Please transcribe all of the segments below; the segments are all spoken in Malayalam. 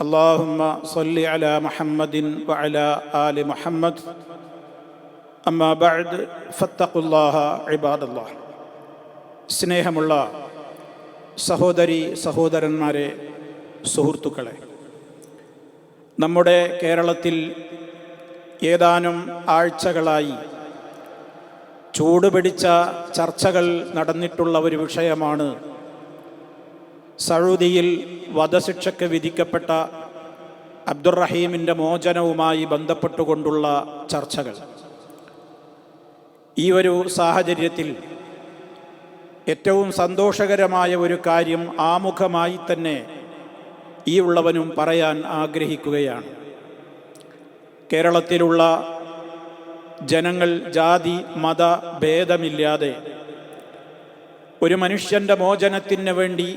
اللهم صل على محمد وعلى آل محمد أما بعد فاتقوا الله عباد الله സ്നേഹമുള്ള സഹോദരി സഹോദരന്മാരെ സുഹൃത്തുക്കളെ നമ്മുടെ കേരളത്തിൽ ഏതാനും ആഴ്ചകളായി ചൂടുപിടിച്ച ചർച്ചകൾ നടന്നിട്ടുള്ള ഒരു വിഷയമാണ് സൗദിയിൽ വധശിക്ഷയ്ക്ക് വിധിക്കപ്പെട്ട അബ്ദുറഹീമിന്റെ മോചനവുമായി ബന്ധപ്പെട്ടുകൊണ്ടുള്ള ചർച്ചകൾ. ഈ ഒരു സാഹചര്യത്തിൽ ഏറ്റവും സന്തോഷകരമായ ഒരു കാര്യം ആമുഖമായി തന്നെ ഈ ഉള്ളവനും പറയാൻ ആഗ്രഹിക്കുകയാണ്. കേരളത്തിലുള്ള ജനങ്ങൾ ജാതി മത ഭേദമില്ലാതെ ഒരു മനുഷ്യന്റെ മോചനത്തിന് വേണ്ടി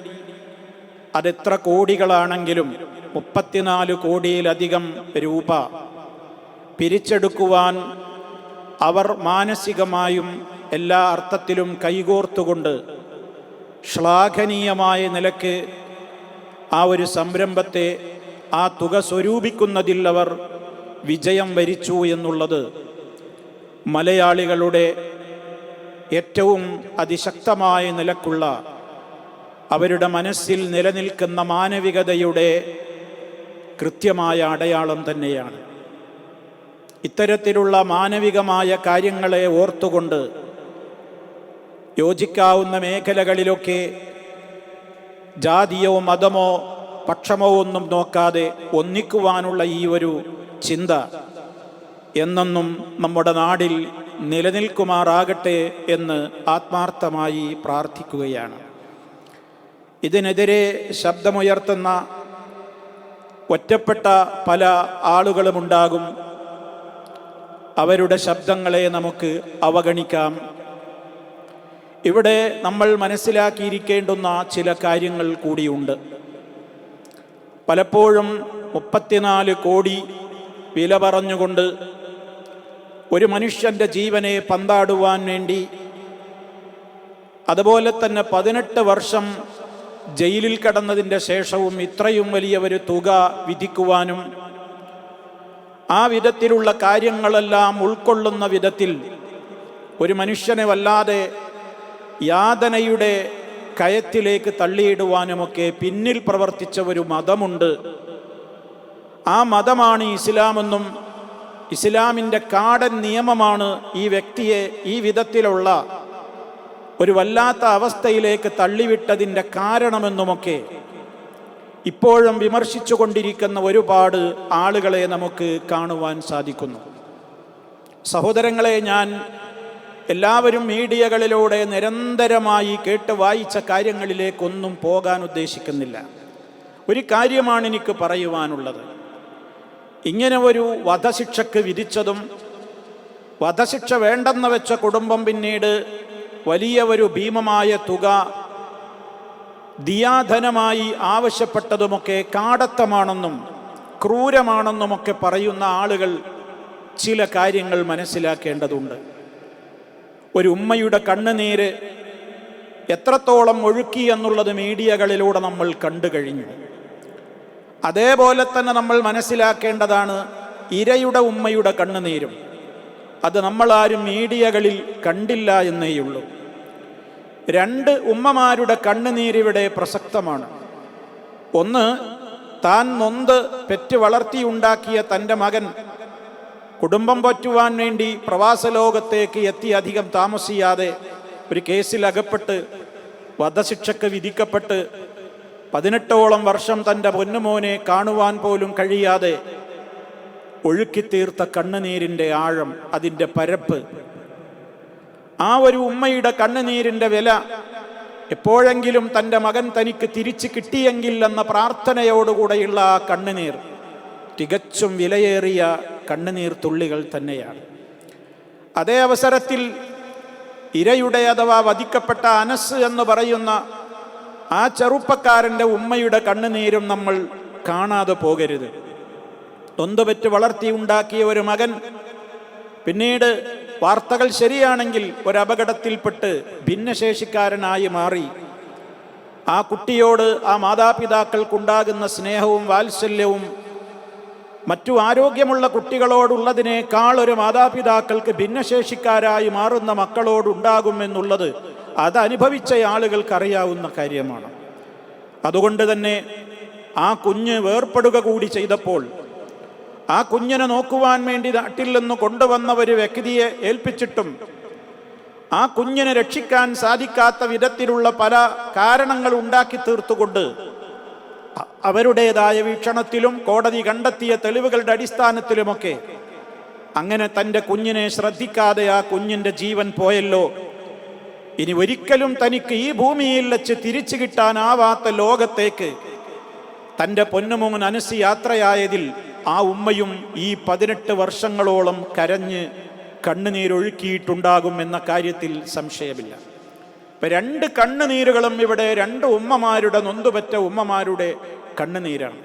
അതെത്ര കോടികളാണെങ്കിലും മുപ്പത്തിനാല് കോടിയിലധികം രൂപ പിരിച്ചെടുക്കുവാൻ അവർ മാനസികമായും എല്ലാ അർത്ഥത്തിലും കൈകോർത്തുകൊണ്ട് ശ്ലാഘനീയമായ നിലയ്ക്ക് ആ ഒരു സംരംഭത്തെ ആ തുക സ്വരൂപിക്കുന്നതിൽ അവർ വിജയം വരിച്ചു എന്നുള്ളത് മലയാളികളുടെ ഏറ്റവും അതിശക്തമായ നിലക്കുള്ള അവരുടെ മനസ്സിൽ നിലനിൽക്കുന്ന മാനവികതയുടെ കൃത്യമായ അടയാളം തന്നെയാണ്. ഇത്തരത്തിലുള്ള മാനവികമായ കാര്യങ്ങളെ ഓർത്തുകൊണ്ട് യോജിക്കാവുന്ന മേഖലകളിലൊക്കെ ജാതിയോ മതമോ പക്ഷമോ ഒന്നും നോക്കാതെ ഒന്നിക്കുവാനുള്ള ഈ ഒരു ചിന്ത എന്നെന്നും നമ്മുടെ നാടിൽ നിലനിൽക്കുമാറാകട്ടെ എന്ന് ആത്മാർത്ഥമായി പ്രാർത്ഥിക്കുകയാണ്. ഇതിനെതിരെ ശബ്ദമുയർത്തുന്ന ഒറ്റപ്പെട്ട പല ആളുകളുമുണ്ടാകും. അവരുടെ ശബ്ദങ്ങളെ നമുക്ക് അവഗണിക്കാം. ഇവിടെ നമ്മൾ മനസ്സിലാക്കിയിരിക്കേണ്ടുന്ന ചില കാര്യങ്ങൾ കൂടിയുണ്ട്. പലപ്പോഴും മുപ്പത്തിനാല് കോടി വില പറഞ്ഞുകൊണ്ട് ഒരു മനുഷ്യന്റെ ജീവനെ പന്താടുവാൻ വേണ്ടി അതുപോലെ തന്നെ പതിനെട്ട് വർഷം ജയിലിൽ കടന്നതിന്റെ ശേഷവും ഇത്രയും വലിയ ഒരു തുക വിധിക്കുവാനും ആ വിധത്തിലുള്ള കാര്യങ്ങളെല്ലാം ഉൾക്കൊള്ളുന്ന വിധത്തിൽ ഒരു മനുഷ്യനെ വല്ലാതെ യാതനയുടെ കയത്തിലേക്ക് തള്ളിയിടുവാനുമൊക്കെ പിന്നിൽ പ്രവർത്തിച്ച ഒരു മതമുണ്ട്. ആ മതമാണ് ഇസ്ലാമെന്നും ഇസ്ലാമിന്റെ കാടൻ നിയമമാണ് ഈ വ്യക്തിയെ ഈ വിധത്തിലുള്ള ഒരു വല്ലാത്ത അവസ്ഥയിലേക്ക് തള്ളിവിട്ടതിന്റെ കാരണമെന്നുമൊക്കെ ഇപ്പോഴും വിമർശിച്ചു കൊണ്ടിരിക്കുന്ന ഒരുപാട് ആളുകളെ നമുക്ക് കാണുവാൻ സാധിക്കുന്നു. സഹോദരങ്ങളെ ഞാൻ എല്ലാവരും മീഡിയകളിലൂടെ നിരന്തരമായി കേട്ട് വായിച്ച കാര്യങ്ങളിലേക്കൊന്നും പോകാൻ ഉദ്ദേശിക്കുന്നില്ല. ഒരു കാര്യമാണ് എനിക്ക് പറയുവാനുള്ളത്. ഇങ്ങനെ ഒരു വധശിക്ഷക്ക് വിധിച്ചതും വധശിക്ഷ വേണ്ടെന്ന് വെച്ച കുടുംബം പിന്നീട് വലിയ ഒരു ഭീമമായ തുക ദിയാധനമായി ആവശ്യപ്പെട്ടതുമൊക്കെ കാടത്തമാണെന്നും ക്രൂരമാണെന്നുമൊക്കെ പറയുന്ന ആളുകൾ ചില കാര്യങ്ങൾ മനസ്സിലാക്കേണ്ടതുണ്ട്. ഒരു ഉമ്മയുടെ കണ്ണുനീര് എത്രത്തോളം ഒഴുക്കി എന്നുള്ളത് മീഡിയകളിലൂടെ നമ്മൾ കണ്ടു കഴിഞ്ഞു. അതേപോലെ തന്നെ നമ്മൾ മനസ്സിലാക്കേണ്ടതാണ് ഇരയുടെ ഉമ്മയുടെ കണ്ണുനീരും. അത് നമ്മളാരും മീഡിയകളിൽ കണ്ടില്ല എന്നേയുള്ളൂ. രണ്ട് ഉമ്മമാരുടെ കണ്ണുനീരിവിടെ പ്രസക്തമാണ്. ഒന്ന് താൻ നൊന്ത് പെറ്റ് വളർത്തിയുണ്ടാക്കിയ തന്റെ മകൻ കുടുംബം പറ്റുവാൻ വേണ്ടി പ്രവാസ ലോകത്തേക്ക് എത്തി അധികം താമസിയാതെ ഒരു കേസിൽ അകപ്പെട്ട് വധശിക്ഷക്ക് വിധിക്കപ്പെട്ട് പതിനെട്ടോളം വർഷം തന്റെ പൊന്നുമോനെ കാണുവാൻ പോലും കഴിയാതെ ഒഴുക്കിത്തീർത്ത കണ്ണുനീരിന്റെ ആഴം അതിന്റെ പരപ്പ് ആ ഒരു ഉമ്മയുടെ കണ്ണുനീരിന്റെ വില എപ്പോഴെങ്കിലും തന്റെ മകൻ തനിക്ക് തിരിച്ചു കിട്ടിയെങ്കിൽ എന്ന പ്രാർത്ഥനയോടുകൂടെയുള്ള ആ കണ്ണുനീർ തികച്ചും വിലയേറിയ കണ്ണുനീർ തുള്ളികൾ തന്നെയാണ്. അതേ അവസരത്തിൽ ഇരയുടെ അഥവാ വധിക്കപ്പെട്ട അനസ് എന്ന് പറയുന്ന ആ ചെറുപ്പക്കാരന്റെ ഉമ്മയുടെ കണ്ണുനീരും നമ്മൾ കാണാതെ പോകരുത്. തൊന്തുപറ്റ് വളർത്തി ഉണ്ടാക്കിയ ഒരു മകൻ പിന്നീട് വാർത്തകൾ ശരിയാണെങ്കിൽ ഒരപകടത്തിൽപ്പെട്ട് ഭിന്നശേഷിക്കാരനായി മാറി. ആ കുട്ടിയോട് ആ മാതാപിതാക്കൾക്കുണ്ടാകുന്ന സ്നേഹവും വാത്സല്യവും മറ്റു ആരോഗ്യമുള്ള കുട്ടികളോടുള്ളതിനേക്കാൾ ഒരു മാതാപിതാക്കൾക്ക് ഭിന്നശേഷിക്കാരായി മാറുന്ന മക്കളോടുണ്ടാകുമെന്നുള്ളത് അത് അനുഭവിച്ച ആളുകൾക്കറിയാവുന്ന കാര്യമാണ്. അതുകൊണ്ട് തന്നെ ആ കുഞ്ഞ് വേർപ്പെടുക കൂടി ചെയ്തപ്പോൾ ആ കുഞ്ഞിനെ നോക്കുവാൻ വേണ്ടി നാട്ടിൽ നിന്ന് കൊണ്ടുവന്ന ഒരു വ്യക്തിയെ ഏൽപ്പിച്ചിട്ടും ആ കുഞ്ഞിനെ രക്ഷിക്കാൻ സാധിക്കാത്ത വിധത്തിലുള്ള പല കാരണങ്ങൾ ഉണ്ടാക്കി തീർത്തുകൊണ്ട് അവരുടേതായ വീക്ഷണത്തിലും കോടതി കണ്ടെത്തിയ തെളിവുകളുടെ അടിസ്ഥാനത്തിലുമൊക്കെ അങ്ങനെ തന്റെ കുഞ്ഞിനെ ശ്രദ്ധിക്കാതെ ആ കുഞ്ഞിന്റെ ജീവൻ പോയല്ലോ. ഇനി ഒരിക്കലും തനിക്ക് ഈ ഭൂമിയിൽ വെച്ച് തിരിച്ചു കിട്ടാനാവാത്ത ലോകത്തേക്ക് തന്റെ പൊന്നുമോൻ അനസി യാത്രയായതിൽ ആ ഉമ്മയും ഈ പതിനെട്ട് വർഷങ്ങളോളം കരഞ്ഞ് കണ്ണുനീരൊഴുക്കിയിട്ടുണ്ടാകും എന്ന കാര്യത്തിൽ സംശയമില്ല. ഇപ്പൊ രണ്ട് കണ്ണുനീരുകളും ഇവിടെ രണ്ട് ഉമ്മമാരുടെ നൊന്തുപറ്റ ഉമ്മമാരുടെ കണ്ണുനീരാണ്.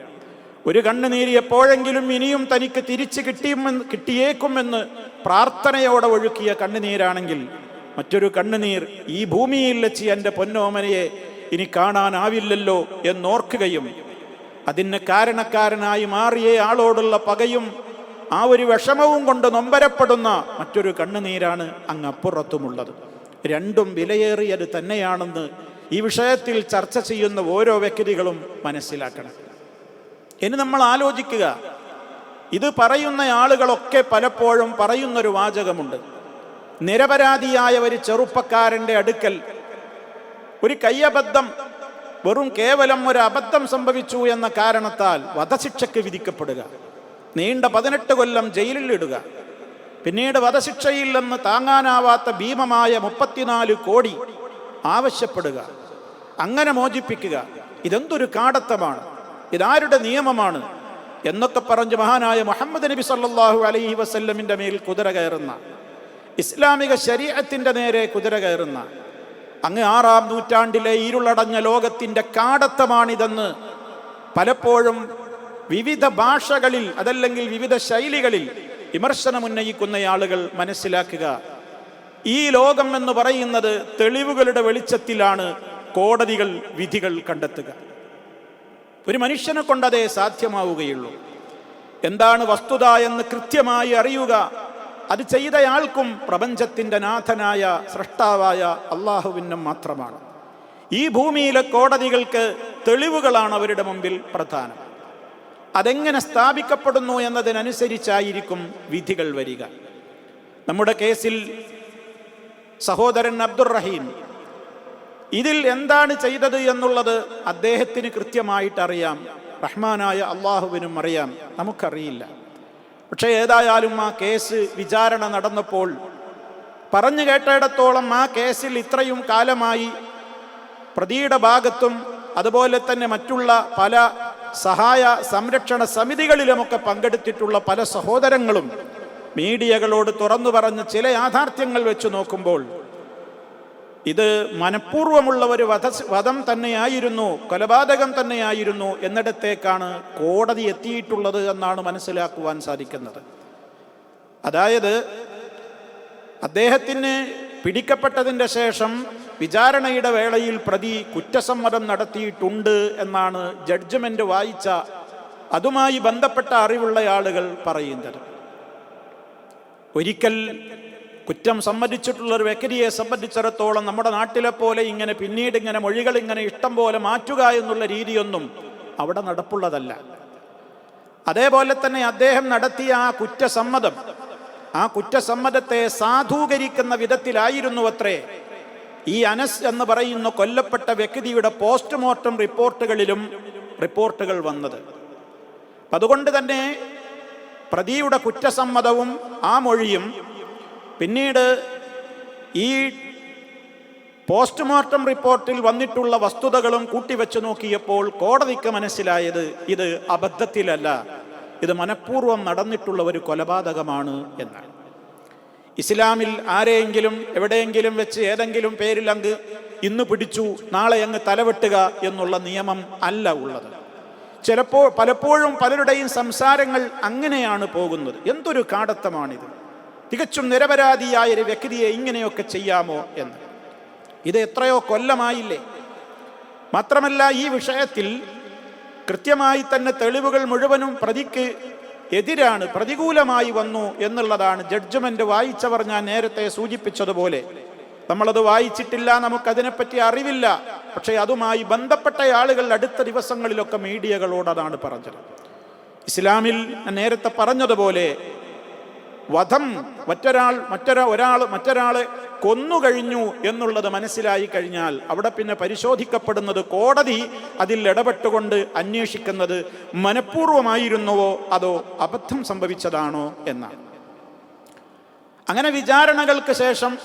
ഒരു കണ്ണുനീര് എപ്പോഴെങ്കിലും ഇനിയും തനിക്ക് തിരിച്ചു കിട്ടിയുമെന്ന് കിട്ടിയേക്കുമെന്ന് പ്രാർത്ഥനയോടെ ഒഴുക്കിയ കണ്ണുനീരാണെങ്കിൽ മറ്റൊരു കണ്ണുനീർ ഈ ഭൂമിയിൽ വെച്ച് എന്റെ പൊന്നോമനയെ ഇനി കാണാനാവില്ലല്ലോ എന്നോർക്കുകയും അതിന് കാരണക്കാരനായി മാറിയ ആളോടുള്ള പകയും ആ ഒരു വിഷമവും കൊണ്ട് നൊമ്പരപ്പെടുന്ന മറ്റൊരു കണ്ണുനീരാണ് അങ്ങപ്പുറത്തുമുള്ളത് രണ്ടും വിലയേറിയത് തന്നെയാണെന്ന് ഈ വിഷയത്തിൽ ചർച്ച ചെയ്യുന്ന ഓരോ വ്യക്തികളും മനസ്സിലാക്കണം. ഇനി നമ്മൾ ആലോചിക്കുക ഇത് പറയുന്ന ആളുകളൊക്കെ പലപ്പോഴും പറയുന്നൊരു വാചകമുണ്ട്. നിരപരാധിയായ ഒരു ചെറുപ്പക്കാരന്റെ അടുക്കൽ ഒരു കയ്യബദ്ധം വെറും കേവലം ഒരു അബദ്ധം സംഭവിച്ചു എന്ന കാരണത്താൽ വധശിക്ഷയ്ക്ക് വിധിക്കപ്പെടുക. നീണ്ട പതിനെട്ട് കൊല്ലം ജയിലിൽ ഇടുക. പിന്നീട് വധശിക്ഷയിൽ നിന്ന് താങ്ങാനാവാത്ത ഭീമമായ മുപ്പത്തിനാല് കോടി ആവശ്യപ്പെടുക. അങ്ങനെ മോചിപ്പിക്കുക. ഇതെന്തൊരു കാടത്തമാണ്? ഇതാരുടെ നിയമമാണ്? എന്നൊക്കെ പറഞ്ഞ് മഹാനായ മുഹമ്മദ് നബി സല്ലാഹു അലൈഹി വസല്ലമിന്റെ മേൽ കുതിര കയറുന്ന ഇസ്ലാമിക ശരീരത്തിന്റെ നേരെ കുതിര കയറുന്ന അങ്ങ് ആറാം നൂറ്റാണ്ടിലെ ഇരുളടഞ്ഞ ലോകത്തിന്റെ കാടത്തമാണിതെന്ന് പലപ്പോഴും വിവിധ ഭാഷകളിൽ അതല്ലെങ്കിൽ വിവിധ ശൈലികളിൽ വിമർശനമുന്നയിക്കുന്ന ആളുകൾ മനസ്സിലാക്കുക. ഈ ലോകം എന്ന് പറയുന്നത് തെളിവുകളുടെ വെളിച്ചത്തിലാണ് കോടതികൾ വിധികൾ കണ്ടെത്തുക. ഒരു മനുഷ്യനെ കൊണ്ടതേ സാധ്യമാവുകയുള്ളൂ. എന്താണ് വസ്തുത എന്ന് കൃത്യമായി അറിയുക. അത് ചെയ്തയാൾക്കും പ്രപഞ്ചത്തിന്റെ നാഥനായ സൃഷ്ടാവായ അള്ളാഹുവിനും മാത്രമാണ്. ഈ ഭൂമിയിലെ കോടതികൾക്ക് തെളിവുകളാണ് അവരുടെ മുമ്പിൽ പ്രധാനം. അതെങ്ങനെ സ്ഥാപിക്കപ്പെടുന്നു എന്നതിനനുസരിച്ചായിരിക്കും വിധികൾ വരിക. നമ്മുടെ കേസിൽ സഹോദരൻ അബ്ദുറഹീം ഇതിൽ എന്താണ് ചെയ്തത് എന്നുള്ളത് അദ്ദേഹത്തിന് കൃത്യമായിട്ടറിയാം. റഹ്മാനായ അള്ളാഹുവിനും അറിയാം. നമുക്കറിയില്ല. പക്ഷേ ഏതായാലും ആ കേസ് വിചാരണ നടന്നപ്പോൾ പറഞ്ഞു കേട്ടയിടത്തോളം ആ കേസിൽ ഇത്രയും കാലമായി പ്രതിയുടെ ഭാഗത്തും അതുപോലെ തന്നെ മറ്റുള്ള പല സഹായ സംരക്ഷണ സമിതികളിലുമൊക്കെ പങ്കെടുത്തിട്ടുള്ള പല സഹോദരങ്ങളും മീഡിയകളോട് തുറന്നു പറഞ്ഞ് ചില യാഥാർത്ഥ്യങ്ങൾ വെച്ച് നോക്കുമ്പോൾ ഇത് മനഃപൂർവമുള്ള ഒരു വധ വധം തന്നെയായിരുന്നു കൊലപാതകം തന്നെയായിരുന്നു എന്നിടത്തേക്കാണ് കോടതി എത്തിയിട്ടുള്ളത് എന്നാണ് മനസ്സിലാക്കുവാൻ സാധിക്കുന്നത്. അതായത് അദ്ദേഹത്തിന് പിടിക്കപ്പെട്ടതിന്റെ ശേഷം വിചാരണയുടെ വേളയിൽ പ്രതി കുറ്റസമ്മതം നടത്തിയിട്ടുണ്ട് എന്നാണ് ജഡ്ജ്മെന്റ് വായിച്ച അതുമായി ബന്ധപ്പെട്ട അറിവുള്ള ആളുകൾ പറയുന്നത്. ഒരിക്കൽ കുറ്റം സമ്മതിച്ചിട്ടുള്ള ഒരു വ്യക്തിയെ സംബന്ധിച്ചിടത്തോളം നമ്മുടെ നാട്ടിലെ പോലെ ഇങ്ങനെ പിന്നീട് ഇങ്ങനെ മൊഴികൾ ഇങ്ങനെ ഇഷ്ടം പോലെ മാറ്റുക എന്നുള്ള രീതിയൊന്നും അവിടെ നടപ്പുള്ളതല്ല. അതേപോലെ തന്നെ അദ്ദേഹം നടത്തിയ ആ കുറ്റസമ്മതം ആ കുറ്റസമ്മതത്തെ സാധൂകരിക്കുന്ന വിധത്തിലായിരുന്നു അത്രേ. ഈ അനസ് എന്ന് പറയുന്ന കൊല്ലപ്പെട്ട വ്യക്തിയുടെ പോസ്റ്റ്മോർട്ടം റിപ്പോർട്ടുകളിലും റിപ്പോർട്ടുകൾ വന്നത്. അതുകൊണ്ട് തന്നെ പ്രതിയുടെ കുറ്റസമ്മതവും ആ മൊഴിയും പിന്നീട് ഈ പോസ്റ്റ്മോർട്ടം റിപ്പോർട്ടിൽ വന്നിട്ടുള്ള വസ്തുതകളും കൂട്ടിവെച്ച് നോക്കിയപ്പോൾ കോടതിക്ക് മനസ്സിലായത് ഇത് അബദ്ധത്തിലല്ല. ഇത് മനഃപൂർവം നടന്നിട്ടുള്ള ഒരു കൊലപാതകമാണ് എന്നാണ്. ഇസ്ലാമിൽ ആരെയെങ്കിലും എവിടെയെങ്കിലും വെച്ച് ഏതെങ്കിലും പേരിൽ അങ്ങ് ഇന്ന് പിടിച്ചു നാളെ അങ്ങ് തലവെട്ടുക എന്നുള്ള നിയമം അല്ല ഉള്ളത്. ചിലപ്പോൾ പലപ്പോഴും പലരുടെയും സംസാരങ്ങൾ അങ്ങനെയാണ് പോകുന്നത്. എന്തൊരു കാടത്തമാണിത്? തികച്ചും നിരപരാധിയായ ഒരു വ്യക്തിയെ ഇങ്ങനെയൊക്കെ ചെയ്യാമോ എന്ന്. ഇത് എത്രയോ കൊല്ലമായില്ലേ? മാത്രമല്ല ഈ വിഷയത്തിൽ കൃത്യമായി തന്നെ തെളിവുകൾ മുഴുവനും പ്രതിക്ക് എതിരാണ് പ്രതികൂലമായി വന്നു എന്നുള്ളതാണ് ജഡ്ജ്മെന്റ് വായിച്ചവർ ഞാൻ നേരത്തെ സൂചിപ്പിച്ചതുപോലെ. നമ്മളത് വായിച്ചിട്ടില്ല നമുക്കതിനെപ്പറ്റി അറിവില്ല. പക്ഷേ അതുമായി ബന്ധപ്പെട്ട ആളുകൾ അടുത്ത ദിവസങ്ങളിലൊക്കെ മീഡിയകളോട് അതാണ് പറഞ്ഞത്. ഇസ്ലാമിൽ നേരത്തെ പറഞ്ഞതുപോലെ വധം മറ്റൊരാൾ മറ്റൊരാ ഒരാൾ മറ്റൊരാളെ കൊന്നുകഴിഞ്ഞു എന്നുള്ളത് മനസ്സിലായി കഴിഞ്ഞാൽ അവിടെ പിന്നെ പരിശോധിക്കപ്പെടുന്നത് കോടതി അതിൽ ഇടപെട്ടുകൊണ്ട് അന്വേഷിക്കുന്നത് മനഃപൂർവമായിരുന്നുവോ അതോ അബദ്ധം സംഭവിച്ചതാണോ എന്നാണ്. അങ്ങനെ വിചാരണകൾക്ക് ശേഷം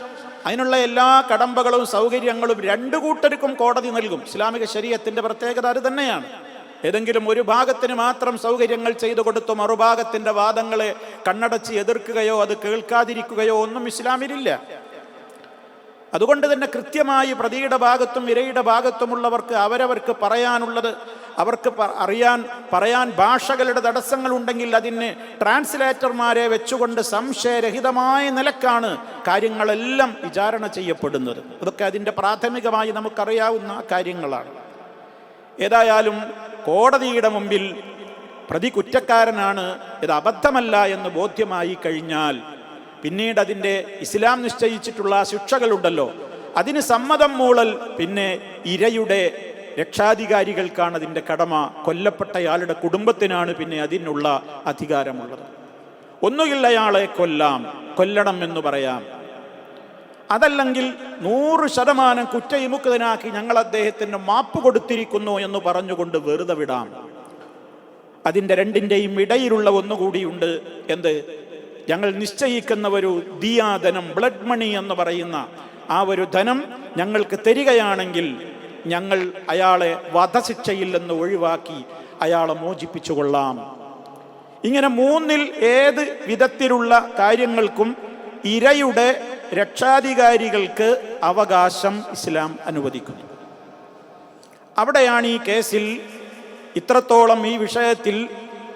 അതിനുള്ള എല്ലാ കടമ്പകളും സൗകര്യങ്ങളും രണ്ടു കൂട്ടർക്കും കോടതി നൽകും. ഇസ്ലാമിക ശരീരത്തിന്റെ പ്രത്യേകത അത് തന്നെയാണ്. ഏതെങ്കിലും ഒരു ഭാഗത്തിന് മാത്രം സൗകര്യങ്ങൾ ചെയ്തു കൊടുത്തു മറുഭാഗത്തിന്റെ വാദങ്ങളെ കണ്ണടച്ച് എതിർക്കുകയോ അത് കേൾക്കാതിരിക്കുകയോ ഒന്നും ഇസ്ലാമിലില്ല. അതുകൊണ്ട് തന്നെ കൃത്യമായി പ്രതിയുടെ ഭാഗത്തും ഇരയുടെ ഭാഗത്തുമുള്ളവർക്ക് അവരവർക്ക് പറയാനുള്ളത് അവർക്ക് അറിയാൻ പറയാൻ ഭാഷകളുടെ തടസ്സങ്ങൾ ഉണ്ടെങ്കിൽ അതിന് ട്രാൻസ്ലേറ്റർമാരെ വെച്ചുകൊണ്ട് സംശയരഹിതമായ നിലക്കാണ് കാര്യങ്ങളെല്ലാം വിചാരണ ചെയ്യപ്പെടുന്നത്. അതൊക്കെ അതിന്റെ പ്രാഥമികമായി നമുക്കറിയാവുന്ന കാര്യങ്ങളാണ്. ഏതായാലും കോടതിയുടെ മുമ്പിൽ പ്രതി കുറ്റക്കാരനാണ് ഇത് അബദ്ധമല്ല എന്ന് ബോധ്യമായി കഴിഞ്ഞാൽ പിന്നീട് അതിന്റെ ഇസ്ലാം നിശ്ചയിച്ചിട്ടുള്ള ശിക്ഷകളുണ്ടല്ലോ. അതിന് സമ്മതം മൂളൽ പിന്നെ ഇരയുടെ രക്ഷാധികാരികൾക്കാണ് അതിന്റെ കടമ. കൊല്ലപ്പെട്ടയാളുടെ കുടുംബത്തിനാണ് പിന്നെ അതിനുള്ള അധികാരമുള്ളത്. ഒന്നുകിൽ അയാളെ കൊല്ലാം കൊല്ലണം എന്ന് പറയാം. അതല്ലെങ്കിൽ നൂറ് ശതമാനം കുറ്റവിമുക്തനാക്കി ഞങ്ങൾ അദ്ദേഹത്തിന് മാപ്പ് കൊടുത്തിരിക്കുന്നു എന്ന് പറഞ്ഞുകൊണ്ട് വെറുതെ വിടാം. അതിന്റെ രണ്ടിന്റെയും ഇടയിലുള്ള ഒന്നുകൂടിയുണ്ട് എന്ത്? ഞങ്ങൾ നിശ്ചയിക്കുന്ന ഒരു ദിയാധനം ബ്ലഡ് മണി എന്ന് പറയുന്ന ആ ഒരു ധനം ഞങ്ങൾക്ക് തരികയാണെങ്കിൽ ഞങ്ങൾ അയാളെ വധശിക്ഷയിൽ നിന്ന് ഒഴിവാക്കി അയാളെ മോചിപ്പിച്ചു കൊള്ളാം ഇങ്ങനെ മൂന്നിൽ ഏത് വിധത്തിലുള്ള കാര്യങ്ങൾക്കും ഇരയുടെ രക്ഷാധികാരികൾക്ക് അവകാശം ഇസ്ലാം അനുവദിക്കുന്നു. അവിടെയാണ് ഈ കേസിൽ ഇത്രത്തോളം ഈ വിഷയത്തിൽ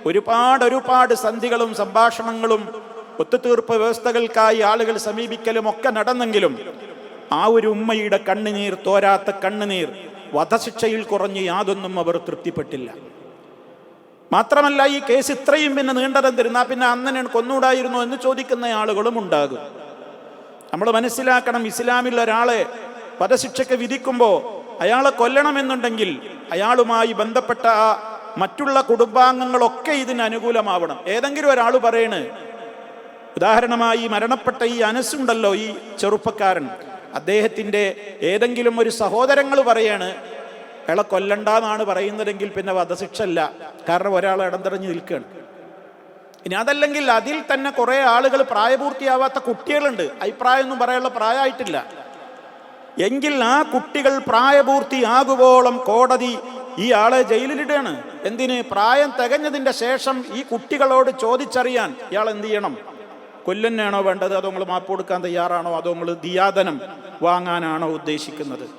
ഒരുപാട് ഒരുപാട് സന്ധികളും സംഭാഷണങ്ങളും ഒത്തുതീർപ്പ് വ്യവസ്ഥകൾക്കായി ആളുകൾ സമീപിക്കലും ഒക്കെ നടന്നെങ്കിലും ആ ഒരു ഉമ്മയുടെ കണ്ണുനീർ തോരാത്ത കണ്ണുനീർ വധശിക്ഷയിൽ കുറഞ്ഞ് യാതൊന്നും അവർ തൃപ്തിപ്പെട്ടില്ല. മാത്രമല്ല ഈ കേസ് ഇത്രയും പിന്നെ നീണ്ടതെന്തിരുന്നാ പിന്നെ അന്നനെ കൊന്നൂടായിരുന്നു എന്ന് ചോദിക്കുന്ന ആളുകളും ഉണ്ടാകും. നമ്മൾ മനസ്സിലാക്കണം ഇസ്ലാമിൽ ഒരാളെ വധശിക്ഷയ്ക്ക് വിധിക്കുമ്പോൾ അയാളെ കൊല്ലണമെന്നുണ്ടെങ്കിൽ അയാളുമായി ബന്ധപ്പെട്ട മറ്റുള്ള കുടുംബാംഗങ്ങളൊക്കെ ഇതിന് അനുകൂലമാവണം. ഏതെങ്കിലും ഒരാൾ പറയണ് ഉദാഹരണമായി മരണപ്പെട്ട ഈ അനസുണ്ടല്ലോ ഈ ചെറുപ്പക്കാരൻ. അദ്ദേഹത്തിന്റെ ഏതെങ്കിലും ഒരു സഹോദരങ്ങൾ പറയാണ് അയാളെ കൊല്ലണ്ടെന്നാണ് പറയുന്നതെങ്കിൽ പിന്നെ വധശിക്ഷ അല്ല കാരണം ഒരാൾ ഇടംതിറഞ്ഞ് നിൽക്കുകയാണ്. ഇനി അതല്ലെങ്കിൽ അതിൽ തന്നെ കുറേ ആളുകൾ പ്രായപൂർത്തിയാവാത്ത കുട്ടികളുണ്ട്. അഭിപ്രായമൊന്നും പറയാനുള്ള പ്രായമായിട്ടില്ല. എങ്കിൽ ആ കുട്ടികൾ പ്രായപൂർത്തിയാകുവോളം കോടതി ഈ ആളെ ജയിലിലിടുകയാണ്. എന്തിന്? പ്രായം തികഞ്ഞതിന്റെ ശേഷം ഈ കുട്ടികളോട് ചോദിച്ചറിയാൻ ഇയാൾ എന്ത് ചെയ്യണം? കൊല്ലന്നെയാണോ വേണ്ടത്? അതോ നിങ്ങൾ മാപ്പ് കൊടുക്കാൻ തയ്യാറാണോ? അതോ നിങ്ങൾ ദിയാദനം വാങ്ങാനാണോ ഉദ്ദേശിക്കുന്നത്?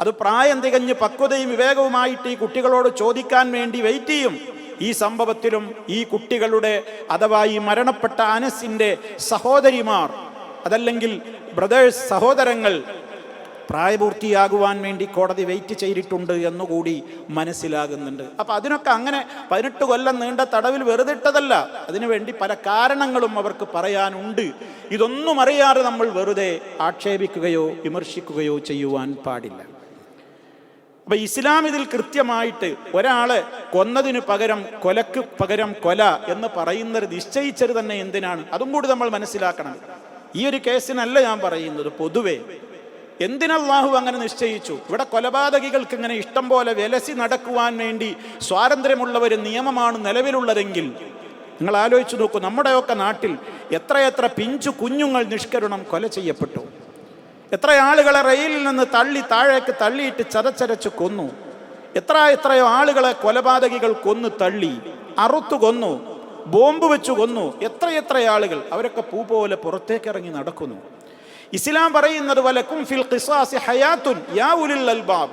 അത് പ്രായം തികഞ്ഞ് പക്വതയും വിവേകവുമായിട്ട് ഈ കുട്ടികളോട് ചോദിക്കാൻ വേണ്ടി വെയിറ്റ് ചെയ്യും. ഈ സംഭവത്തിലും ഈ കുട്ടികളുടെ അഥവാ ഈ മരണപ്പെട്ട അനസിന്റെ സഹോദരിമാർ അതല്ലെങ്കിൽ ബ്രദേഴ്സ് സഹോദരങ്ങൾ പ്രായപൂർത്തിയാകുവാൻ വേണ്ടി കോടതി വെയിറ്റ് ചെയ്തിട്ടുണ്ട് എന്നുകൂടി മനസ്സിലാകുന്നുണ്ട്. അപ്പം അതിനൊക്കെ അങ്ങനെ പതിനെട്ട് കൊല്ലം നീണ്ട തടവിൽ വെറുതെ ഇട്ടതല്ല അതിനുവേണ്ടി പല കാരണങ്ങളും അവർക്ക് പറയാനുണ്ട്. ഇതൊന്നും അറിയാതെ നമ്മൾ വെറുതെ ആക്ഷേപിക്കുകയോ വിമർശിക്കുകയോ ചെയ്യുവാൻ പാടില്ല. അപ്പൊ ഇസ്ലാം ഇതിൽ കൃത്യമായിട്ട് ഒരാളെ കൊന്നതിന് പകരം കൊലക്ക് പകരം കൊല എന്ന് പറയുന്നത് നിശ്ചയിച്ചത് തന്നെ എന്തിനാണ്? അതും കൂടി നമ്മൾ മനസ്സിലാക്കണം. ഈ ഒരു കേസിനല്ല ഞാൻ പറയുന്നത് പൊതുവെ. എന്തിനല്ലാഹു അങ്ങനെ നിശ്ചയിച്ചു? ഇവിടെ കൊലപാതകികൾക്ക് ഇങ്ങനെ ഇഷ്ടം പോലെ വിലസി നടക്കുവാൻ വേണ്ടി സ്വാതന്ത്ര്യമുള്ള ഒരു നിയമമാണ് നിലവിലുള്ളതെങ്കിൽ നിങ്ങൾ ആലോചിച്ചു നോക്കൂ നമ്മുടെയൊക്കെ നാട്ടിൽ എത്രയെത്ര പിഞ്ചു കുഞ്ഞുങ്ങൾ നിഷ്കരുണം കൊല ചെയ്യപ്പെട്ടു. എത്ര ആളുകളെ റെയിലിൽ നിന്ന് തള്ളി താഴേക്ക് തള്ളിയിട്ട് ചതച്ചരച്ച് കൊന്നു. എത്ര എത്രയോ ആളുകളെ കൊലപാതകികൾ കൊന്നു തള്ളി അറുത്തു കൊന്നു ബോംബ് വെച്ചു കൊന്നു. എത്രയെത്ര ആളുകൾ അവരൊക്കെ പൂ പോലെ പുറത്തേക്ക് ഇറങ്ങി നടക്കുന്നു. ഇസ്ലാം പറയുന്നത് വലക്കും ഫിൽ ഹയാത്തുൻ യാ ഉലിൽ അൽബാബ്.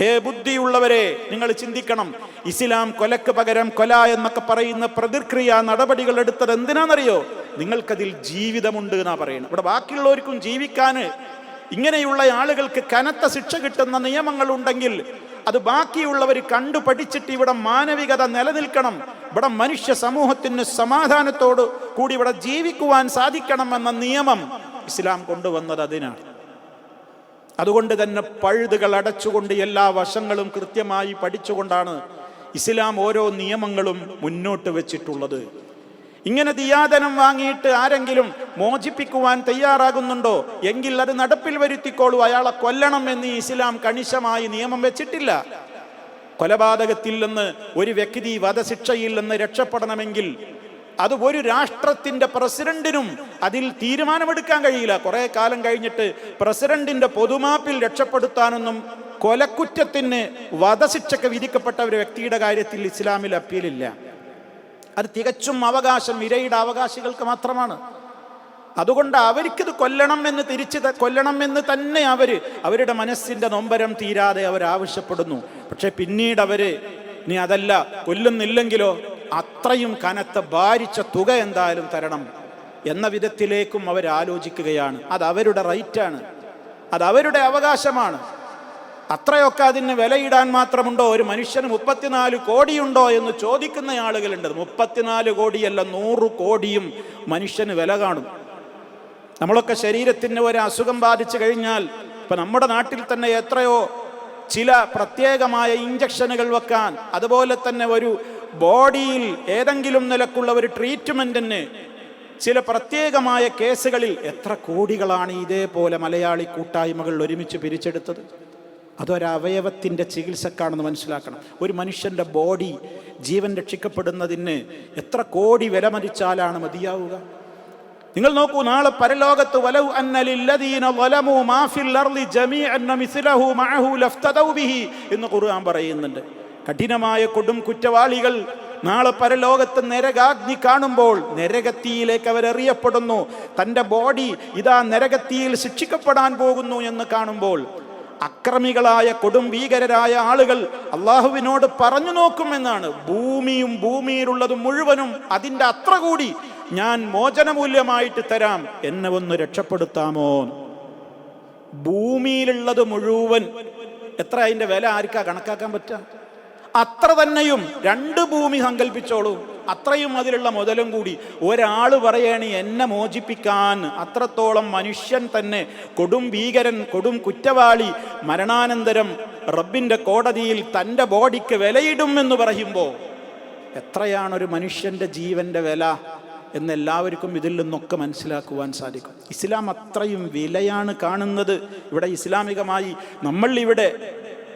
ഹേ ബുദ്ധിയുള്ളവരെ നിങ്ങൾ ചിന്തിക്കണം ഇസ്ലാം കൊലക്ക് പകരം കൊല എന്നൊക്കെ പറയുന്ന പ്രതിക്രിയ നടപടികൾ എടുത്തത് എന്തിനാണെന്നറിയോ? നിങ്ങൾക്കതിൽ ജീവിതമുണ്ട് എന്നാ പറയുന്നത്. ഇവിടെ ബാക്കിയുള്ളവർക്കും ജീവിക്കാന് ഇങ്ങനെയുള്ള ആളുകൾക്ക് കനത്ത ശിക്ഷ കിട്ടുന്ന നിയമങ്ങൾ ഉണ്ടെങ്കിൽ അത് ബാക്കിയുള്ളവർ കണ്ടു പഠിച്ചിട്ട് ഇവിടെ മാനവികത നിലനിൽക്കണം. ഇവിടെ മനുഷ്യ സമൂഹത്തിന് സമാധാനത്തോട് കൂടി ഇവിടെ ജീവിക്കുവാൻ സാധിക്കണമെന്ന നിയമം ഇസ്ലാം കൊണ്ടുവന്നത് അതിനാണ്. അതുകൊണ്ട് തന്നെ പഴുതുകൾ അടച്ചുകൊണ്ട് എല്ലാ വശങ്ങളും കൃത്യമായി പഠിച്ചുകൊണ്ടാണ് ഇസ്ലാം ഓരോ നിയമങ്ങളും മുന്നോട്ട് വെച്ചിട്ടുള്ളത്. ഇങ്ങനെ ദിയാദനം വാങ്ങിയിട്ട് ആരെങ്കിലും മോചിപ്പിക്കുവാൻ തയ്യാറാകുന്നുണ്ടോ? എങ്കിൽ അത് നടപ്പിൽ വരുത്തിക്കോളൂ. അയാളെ കൊല്ലണം എന്ന് ഇസ്ലാം കണിശമായി നിയമം വെച്ചിട്ടില്ല. കൊലപാതകത്തിൽ നിന്ന് ഒരു വ്യക്തി വധശിക്ഷയിൽ നിന്ന് രക്ഷപ്പെടണമെങ്കിൽ അത് ഒരു രാഷ്ട്രത്തിന്റെ പ്രസിഡന്റിനും അതിൽ തീരുമാനമെടുക്കാൻ കഴിയില്ല. കുറെ കാലം കഴിഞ്ഞിട്ട് പ്രസിഡന്റിന്റെ പൊതുമാപ്പിൽ രക്ഷപ്പെടുത്താനൊന്നും കൊലക്കുറ്റത്തിന് വധശിക്ഷയ്ക്ക് വിധിക്കപ്പെട്ട ഒരു വ്യക്തിയുടെ കാര്യത്തിൽ ഇസ്ലാമിൽ അപ്പീലില്ല. അത് തികച്ചും അവകാശം ഇരയുടെ അവകാശികൾക്ക് മാത്രമാണ്. അതുകൊണ്ട് അവർക്കിത് കൊല്ലണം എന്ന് തിരിച്ച് കൊല്ലണം എന്ന് തന്നെ അവർ അവരുടെ മനസ്സിന്റെ നൊമ്പരം തീരാതെ അവർ ആവശ്യപ്പെടുന്നു. പക്ഷെ പിന്നീട് അവർ നീ അതല്ല കൊല്ലുന്നില്ലെങ്കിലോ അത്രയും കനത്ത ഭാരിച്ച തുക എന്തായാലും തരണം എന്ന വിധത്തിലേക്കും അവർ ആലോചിക്കുകയാണ്. അത് അവരുടെ റൈറ്റാണ്. അത് അവരുടെ അവകാശമാണ്. അത്രയൊക്കെ അതിന് വിലയിടാൻ മാത്രമുണ്ടോ? ഒരു മനുഷ്യന് മുപ്പത്തിനാല് കോടിയുണ്ടോ എന്ന് ചോദിക്കുന്ന ആളുകളുണ്ട്. മുപ്പത്തിനാല് കോടിയല്ല നൂറ് കോടിയും മനുഷ്യന് വില കാണും. നമ്മളൊക്കെ ശരീരത്തിന് ഒരു അസുഖം ബാധിച്ചു കഴിഞ്ഞാൽ ഇപ്പൊ നമ്മുടെ നാട്ടിൽ തന്നെ എത്രയോ ചില പ്രത്യേകമായ ഇഞ്ചക്ഷനുകൾ വെക്കാൻ അതുപോലെ തന്നെ ഒരു ബോഡിയിൽ ഏതെങ്കിലും നിലക്കുള്ള ഒരു ട്രീറ്റ്മെന്റിന് ചില പ്രത്യേകമായ കേസുകളിൽ എത്ര കോടികളാണ് ഇതേപോലെ മലയാളി കൂട്ടായ്മകൾ ഒരുമിച്ച് പിരിച്ചെടുത്തത്? അതൊരവയവത്തിന്റെ ചികിത്സക്കാണെന്ന് മനസ്സിലാക്കണം. ഒരു മനുഷ്യന്റെ ബോഡി ജീവൻ രക്ഷിക്കപ്പെടുന്നതിന് എത്ര കോടി വില മരിച്ചാലാണ് മതിയാവുക? നിങ്ങൾ നോക്കൂ നാളെ പരലോകത്ത് അർളി ജമീഅൻ മഅഹു ലഫ്തദൗ ബിഹി എന്ന് ഖുർആൻ പറയുന്നുണ്ട്. കഠിനമായ കൊടും കുറ്റവാളികൾ നാളെ പരലോകത്ത് നരകാഗ്നി കാണുമ്പോൾ നരകത്തിയിലേക്ക് അവരെറിയപ്പെടുന്നു. തന്റെ ബോഡി ഇതാ നരകത്തിയിൽ ശിക്ഷിക്കപ്പെടാൻ പോകുന്നു എന്ന് കാണുമ്പോൾ അക്രമികളായ കൊടും ഭീകരരായ ആളുകൾ അള്ളാഹുവിനോട് പറഞ്ഞു നോക്കുമെന്നാണ് ഭൂമിയും ഭൂമിയിലുള്ളതും മുഴുവനും അതിന്റെ അത്ര കൂടി ഞാൻ മോചനമൂല്യമായിട്ട് തരാം. എന്നെ ഒന്ന് രക്ഷപ്പെടുത്താമോ? ഭൂമിയിലുള്ളത് മുഴുവൻ എത്ര അതിന്റെ വില ആർക്കാ കണക്കാക്കാൻ പറ്റുക? അത്ര തന്നെയും രണ്ട് ഭൂമി സങ്കല്പിച്ചോളൂ അത്രയും അതിലുള്ള മുതലും കൂടി. ഒരാൾ പറയാണ് എന്നെ മോചിപ്പിക്കാൻ. അത്രത്തോളം മനുഷ്യൻ തന്നെ. കൊടും ഭീകരൻ കൊടും കുറ്റവാളി. മരണാനന്തരം റബ്ബിന്റെ കോടതിയിൽ തന്റെ ബോഡിക്ക് വിലയിടും എന്ന് പറയുമ്പോൾ എത്രയാണ് ഒരു മനുഷ്യന്റെ ജീവന്റെ വില എന്ന് എല്ലാവർക്കും ഇതിൽ നിന്നൊക്കെ മനസ്സിലാക്കുവാൻ സാധിക്കും. ഇസ്ലാം അത്രയും വിലയാണ് കാണുന്നത്. ഇവിടെ ഇസ്ലാമികമായി നമ്മൾ ഇവിടെ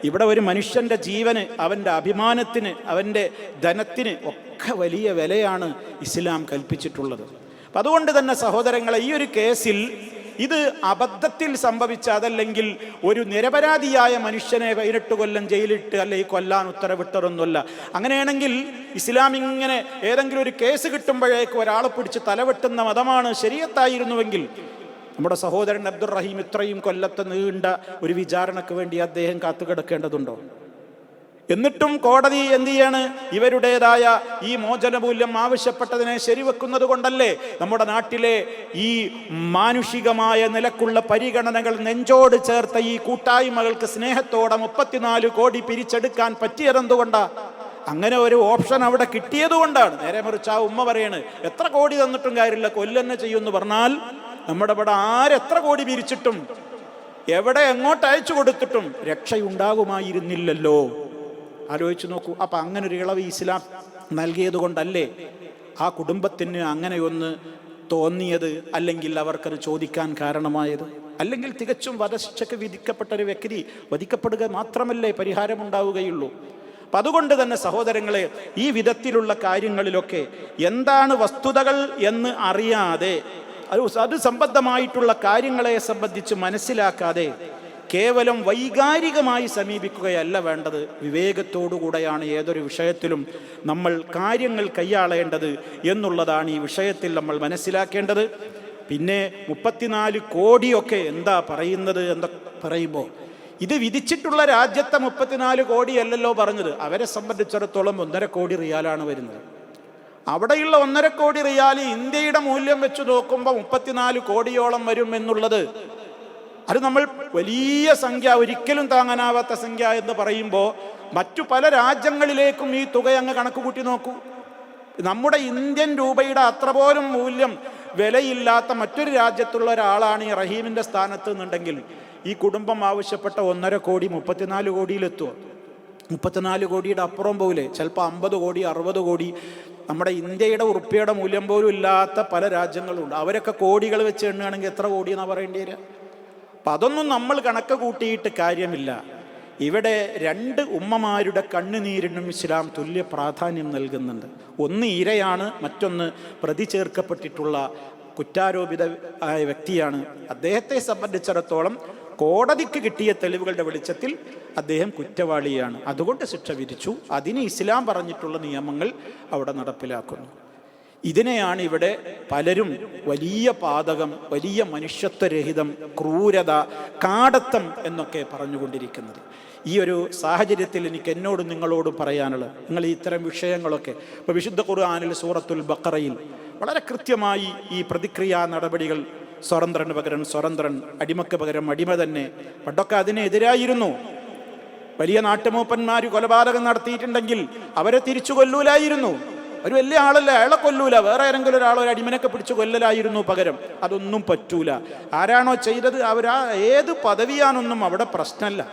ഇവിടെ ഒരു മനുഷ്യന്റെ ജീവന് അവന്റെ അഭിമാനത്തിന് അവന്റെ ധനത്തിന് ഒക്കെ വലിയ വിലയാണ് ഇസ്ലാം കൽപ്പിച്ചിട്ടുള്ളത്. അപ്പം അതുകൊണ്ട് തന്നെ സഹോദരങ്ങളെ ഈ ഒരു കേസിൽ ഇത് അബദ്ധത്തിൽ സംഭവിച്ച അതല്ലെങ്കിൽ ഒരു നിരപരാധിയായ മനുഷ്യനെ പതിനെട്ട് കൊല്ലം ജയിലിട്ട് ഈ കൊല്ലാൻ ഉത്തരവിട്ടതൊന്നുമല്ല. അങ്ങനെയാണെങ്കിൽ ഇസ്ലാം ഇങ്ങനെ ഏതെങ്കിലും ഒരു കേസ് കിട്ടുമ്പോഴേക്ക് ഒരാളെ പിടിച്ച് തലവെട്ടുന്ന മതമാണ് ശരിയത്തായിരുന്നുവെങ്കിൽ നമ്മുടെ സഹോദരൻ അബ്ദുറഹീം ഇത്രയും കൊല്ലത്തെ നീണ്ട ഒരു വിചാരണക്ക് വേണ്ടി അദ്ദേഹം കാത്തുകിടക്കേണ്ടതുണ്ടോ? എന്നിട്ടും കോടതി എന്ത് ചെയ്യാണ്? ഇവരുടേതായ ഈ മോചനമൂല്യം ആവശ്യപ്പെട്ടതിനെ ശരിവെക്കുന്നത് കൊണ്ടല്ലേ നമ്മുടെ നാട്ടിലെ ഈ മാനുഷികമായ നിലക്കുള്ള പരിഗണനകൾ നെഞ്ചോട് ചേർത്ത ഈ കൂട്ടായ്മകൾക്ക് സ്നേഹത്തോടെ മുപ്പത്തിനാല് കോടി പിരിച്ചെടുക്കാൻ പറ്റിയതെന്തുകൊണ്ടാ? അങ്ങനെ ഒരു ഓപ്ഷൻ അവിടെ കിട്ടിയതുകൊണ്ടാണ്. നേരെ മറിച്ച് ആ ഉമ്മ പറയാണ് എത്ര കോടി തന്നിട്ടും കാര്യമില്ല കൊല്ലെന്നെ ചെയ്യുമെന്ന് പറഞ്ഞാൽ നമ്മുടെ ഇവിടെ ആരെത്ര കോടി പിരിച്ചിട്ടും എവിടെ എങ്ങോട്ട് അയച്ചു കൊടുത്തിട്ടും രക്ഷയുണ്ടാകുമായിരുന്നില്ലല്ലോ. ആലോചിച്ചു നോക്കൂ അപ്പം അങ്ങനെ ഒരു ഇളവ് ഇസ്ലാം നൽകിയത് കൊണ്ടല്ലേ ആ കുടുംബത്തിന് അങ്ങനെയൊന്ന് തോന്നിയത്? അല്ലെങ്കിൽ അവർക്കത് ചോദിക്കാൻ കാരണമായത്? അല്ലെങ്കിൽ തികച്ചും വധശിക്ഷയ്ക്ക് വിധിക്കപ്പെട്ട ഒരു വ്യക്തി വധിക്കപ്പെടുക മാത്രമല്ലേ പരിഹാരമുണ്ടാവുകയുള്ളൂ? അപ്പം അതുകൊണ്ട് തന്നെ സഹോദരങ്ങളെ ഈ വിധത്തിലുള്ള കാര്യങ്ങളിലൊക്കെ എന്താണ് വസ്തുതകൾ എന്ന് അറിയാതെ അത് സംബന്ധമായിട്ടുള്ള കാര്യങ്ങളെ സംബന്ധിച്ച് മനസ്സിലാക്കാതെ കേവലം വൈകാരികമായി സമീപിക്കുകയല്ല വേണ്ടത്. വിവേകത്തോടുകൂടെയാണ് ഏതൊരു വിഷയത്തിലും നമ്മൾ കാര്യങ്ങൾ കൈയാളേണ്ടത് എന്നുള്ളതാണ് ഈ വിഷയത്തിൽ നമ്മൾ മനസ്സിലാക്കേണ്ടത്. പിന്നെ മുപ്പത്തിനാല് കോടിയൊക്കെ എന്താ പറയുന്നത് എന്ന് പറയുമ്പോൾ ഇത് വിധിച്ചിട്ടുള്ള രാജ്യത്തെ മുപ്പത്തിനാല് കോടിയല്ലല്ലോ പറഞ്ഞത്. അവരെ സംബന്ധിച്ചിടത്തോളം ഒന്നര കോടി റിയാലാണ് വരുന്നത്. അവിടെയുള്ള ഒന്നര കോടി റിയാലി ഇന്ത്യയുടെ മൂല്യം വെച്ച് നോക്കുമ്പോൾ മുപ്പത്തിനാല് കോടിയോളം വരും എന്നുള്ളത്. അത് നമ്മൾ വലിയ സംഖ്യ ഒരിക്കലും താങ്ങാനാവാത്ത സംഖ്യ എന്ന് പറയുമ്പോൾ മറ്റു പല രാജ്യങ്ങളിലേക്കും ഈ തുക അങ്ങ് കണക്ക് കൂട്ടി നോക്കൂ. നമ്മുടെ ഇന്ത്യൻ രൂപയുടെ അത്ര പോലും മൂല്യം വിലയില്ലാത്ത മറ്റൊരു രാജ്യത്തുള്ള ഒരാളാണ് ഈ റഹീമിന്റെ സ്ഥാനത്ത് എന്നുണ്ടെങ്കിൽ ഈ കുടുംബം ആവശ്യപ്പെട്ട ഒന്നര കോടി മുപ്പത്തിനാല് കോടിയിലെത്തുമോ മുപ്പത്തിനാല് കോടിയുടെ അപ്പുറം പോകില്ലേ ചിലപ്പോൾ അമ്പത് കോടി അറുപത് കോടി നമ്മുടെ ഇന്ത്യയുടെ ഉറുപ്പിയുടെ മൂല്യം പോലും ഇല്ലാത്ത പല രാജ്യങ്ങളുണ്ട്. അവരൊക്കെ കോടികൾ വെച്ച് എണ്ണുകയാണെങ്കിൽ എത്ര കോടി എന്നാണ് പറയേണ്ടി വരിക? അപ്പം അതൊന്നും നമ്മൾ കണക്ക് കൂട്ടിയിട്ട് കാര്യമില്ല. ഇവിടെ രണ്ട് ഉമ്മമാരുടെ കണ്ണുനീരിനും ഇസ്ലാം തുല്യ പ്രാധാന്യം നൽകുന്നുണ്ട്. ഒന്ന് ഇരയാണ് മറ്റൊന്ന് പ്രതി ചേർക്കപ്പെട്ടിട്ടുള്ള കുറ്റാരോപിത ആയ വ്യക്തിയാണ്. അദ്ദേഹത്തെ സംബന്ധിച്ചിടത്തോളം കോടതിക്ക് കിട്ടിയ തെളിവുകളുടെ വെളിച്ചത്തിൽ അദ്ദേഹം കുറ്റവാളിയാണ്. അതുകൊണ്ട് ശിക്ഷ വിരിച്ചു അതിന് ഇസ്ലാം പറഞ്ഞിട്ടുള്ള നിയമങ്ങൾ അവിടെ നടപ്പിലാക്കുന്നു. ഇതിനെയാണ് ഇവിടെ പലരും വലിയ പാതകം വലിയ മനുഷ്യത്വരഹിതം ക്രൂരത കാടത്തം എന്നൊക്കെ പറഞ്ഞുകൊണ്ടിരിക്കുന്നത്. ഈ ഒരു സാഹചര്യത്തിൽ എനിക്ക് എന്നോട് നിങ്ങളോട് പറയാനുള്ളത് നിങ്ങൾ ഇത്തരം വിഷയങ്ങളൊക്കെ ഇപ്പോൾ വിശുദ്ധ ഖുർആാനിൽ സൂറത്തുൽ ബക്കറയിൽ വളരെ കൃത്യമായി ഈ പ്രതിക്രിയാ നടപടികൾ സ്വതന്ത്രന് പകരം സ്വതന്ത്രൻ അടിമക്ക് പകരം അടിമ തന്നെ. പണ്ടൊക്കെ അതിനെതിരായിരുന്നു വലിയ നാട്ടുമൂപ്പന്മാർ കൊലപാതകം നടത്തിയിട്ടുണ്ടെങ്കിൽ അവരെ തിരിച്ചു കൊല്ലൂലായിരുന്നു. ഒരു വലിയ ആളല്ല? അയാളെ കൊല്ലൂല. വേറെ ആരെങ്കിലും ഒരാൾ ഒരു അടിമനൊക്കെ പിടിച്ച് കൊല്ലലായിരുന്നു പകരം. അതൊന്നും പറ്റൂല. ആരാണോ ചെയ്തത്? അവരാ ഏത് പദവിയാണൊന്നും അവിടെ പ്രശ്നമല്ല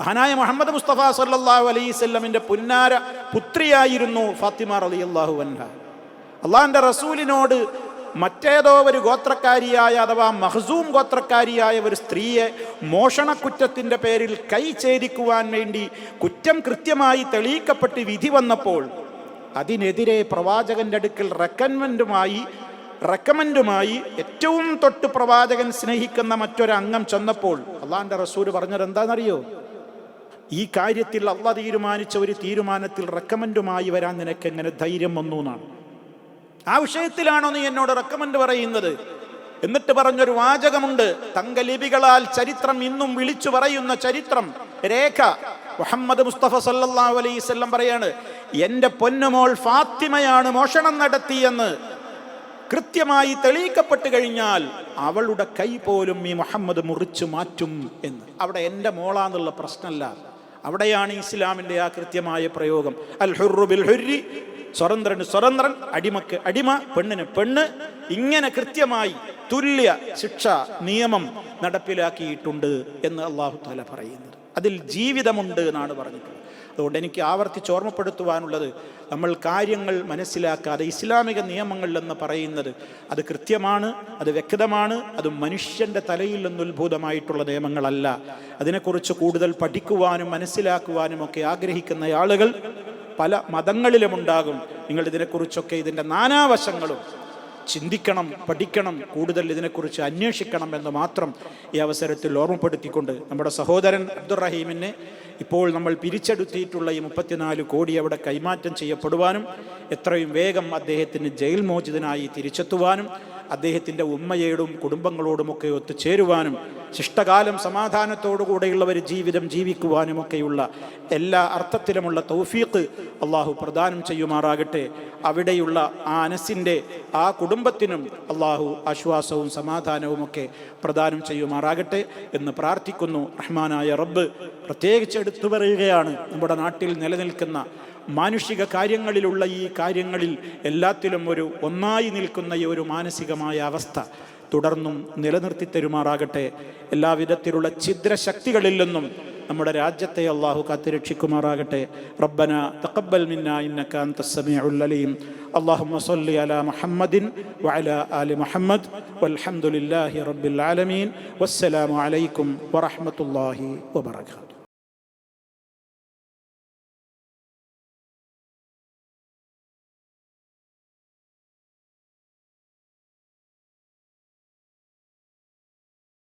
മഹാനായ മുഹമ്മദ് മുസ്തഫ സല്ലാഹു അലൈസ്മിന്റെ പുന്നാര പുത്രിയായിരുന്നു ഫാത്തിമ അലി അള്ളാഹു അൻഹ. അള്ളാഹിന്റെ റസൂലിനോട് മറ്റേതോ ഒരു ഗോത്രക്കാരിയായ അഥവാ മഹസൂം ഗോത്രക്കാരിയായ ഒരു സ്ത്രീയെ മോഷണക്കുറ്റത്തിന്റെ പേരിൽ കൈ ചേരിക്കുവാൻ വേണ്ടി കുറ്റം കൃത്യമായി തെളിയിക്കപ്പെട്ട് വിധി വന്നപ്പോൾ അതിനെതിരെ പ്രവാചകന്റെ അടുക്കൽ റെക്കമെൻഡുമായി റെക്കമെൻഡുമായി ഏറ്റവും തൊട്ട് പ്രവാചകൻ സ്നേഹിക്കുന്ന മറ്റൊരു അംഗം ചെന്നപ്പോൾ അള്ളാഹിന്റെ റസൂര് പറഞ്ഞത് എന്താണെന്നറിയോ? ഈ കാര്യത്തിൽ അള്ള തീരുമാനിച്ച ഒരു തീരുമാനത്തിൽ റെക്കമെൻഡുമായി വരാൻ നിനക്ക് എങ്ങനെ ധൈര്യം വന്നു എന്നാണ്. ആ വിഷയത്തിലാണോ നീ എന്നോട് റെക്കമെൻഡ് പറയുന്നത്? എന്നിട്ട് പറഞ്ഞൊരു വാചകമുണ്ട്. തങ്കലിപികളാൽ ചരിത്രം ഇന്നും വിളിച്ചു പറയുന്ന ചരിത്രം. രേഖ. മുഹമ്മദ് മുസ്തഫ സല്ലല്ലാഹു അലൈഹി വസല്ലം പറയാണ് എന്റെ പൊന്നുമോൾ ഫാത്തിമയാണ് മോഷണം നടത്തിയെന്ന്. കൃത്യമായി തെളിയിക്കപ്പെട്ട് കഴിഞ്ഞാൽ അവളുടെ കൈ പോലും ഈ മുഹമ്മദ് മുറിച്ചു മാറ്റും എന്ന്. അവിടെ എന്റെ മോളാന്നുള്ള പ്രശ്നമല്ല. അവിടെയാണ് ഇസ്ലാമിന്റെ ആ കൃത്യമായ പ്രയോഗം. അൽ ഹുറു ബിൽ ഹുരി സ്വതന്ത്രന് സ്വതന്ത്രൻ അടിമക്ക് അടിമ പെണ്ണിന് പെണ്ണ്. ഇങ്ങനെ കൃത്യമായി തുല്യ ശിക്ഷ നിയമം നടപ്പിലാക്കിയിട്ടുണ്ട് എന്ന് അള്ളാഹു താല പറയുന്നത്. അതിൽ ജീവിതമുണ്ട് എന്നാണ് പറഞ്ഞിട്ടുള്ളത്. അതുകൊണ്ട് എനിക്ക് ആവർത്തിച്ച് ഓർമ്മപ്പെടുത്തുവാനുള്ളത് നമ്മൾ കാര്യങ്ങൾ മനസ്സിലാക്കാതെ ഇസ്ലാമിക നിയമങ്ങൾ എന്ന് പറയുന്നത് അത് കൃത്യമാണ് അത് വ്യക്തമാണ് അത് മനുഷ്യന്റെ തലയിൽ നിന്ന് ഉത്ഭൂതമായിട്ടുള്ള നിയമങ്ങളല്ല. അതിനെക്കുറിച്ച് കൂടുതൽ പഠിക്കുവാനും മനസ്സിലാക്കുവാനും ഒക്കെ ആഗ്രഹിക്കുന്ന ആളുകൾ പല മതങ്ങളിലും ഉണ്ടാകും നിങ്ങൾ ഇതിനെക്കുറിച്ചൊക്കെ ഇതിന്റെ നാനാവശങ്ങളും ചിന്തിക്കണം പഠിക്കണം കൂടുതൽ ഇതിനെക്കുറിച്ച് അന്വേഷിക്കണം എന്ന് മാത്രം ഈ അവസരത്തിൽ ഓർമ്മപ്പെടുത്തിക്കൊണ്ട് നമ്മുടെ സഹോദരൻ അബ്ദുറഹീമിനെ ഇപ്പോൾ നമ്മൾ പിരിച്ചെടുത്തിയിട്ടുള്ള ഈ മുപ്പത്തിനാല് കോടി അവിടെ കൈമാറ്റം ചെയ്യപ്പെടുവാനും എത്രയും വേഗം അദ്ദേഹത്തിന് ജയിൽ മോചിതനായി തിരിച്ചെത്തുവാനും അദ്ദേഹത്തിന്റെ ഉമ്മയോടും കുടുംബങ്ങളോടുമൊക്കെ ഒത്തുചേരുവാനും ശിഷ്ടകാലം സമാധാനത്തോടുകൂടെയുള്ള ഒരു ജീവിതം ജീവിക്കുവാനുമൊക്കെയുള്ള എല്ലാ അർത്ഥത്തിലുമുള്ള തൗഫീഖ് അള്ളാഹു പ്രദാനം ചെയ്യുമാറാകട്ടെ. അവിടെയുള്ള ആ അനസിന്റെ ആ കുടുംബത്തിനും അള്ളാഹു ആശ്വാസവും സമാധാനവും ഒക്കെ പ്രദാനം ചെയ്യുമാറാകട്ടെ എന്ന് പ്രാർത്ഥിക്കുന്നു. റഹ്മാനായ റബ്ബ് പ്രത്യേകിച്ച് എടുത്തു പറയുകയാണ്. നമ്മുടെ നാട്ടിൽ നിലനിൽക്കുന്ന മാനുഷിക കാര്യങ്ങളിലുള്ള ഈ കാര്യങ്ങളിൽ എല്ലാത്തിലും ഒരു ഒന്നായി നിൽക്കുന്ന ഈ ഒരു മാനസികമായ അവസ്ഥ തുടർന്നും നിലനിർത്തി തരുമാറാകട്ടെ എല്ലാവിധത്തിലുള്ള ഛിദ്രശക്തികളിൽ നിന്നും നമ്മുടെ രാജ്യത്തെ അള്ളാഹു കാത്തുരക്ഷിക്കുമാറാകട്ടെ റബ്ബന തഖബ്ബൽ മിന്ന ഇന്നക അൻത സമീഉൽ അലീം اللهم صل على محمد وعلى آل محمد والحمد لله رب العالمين والسلام عليكم ورحمة الله وبركاته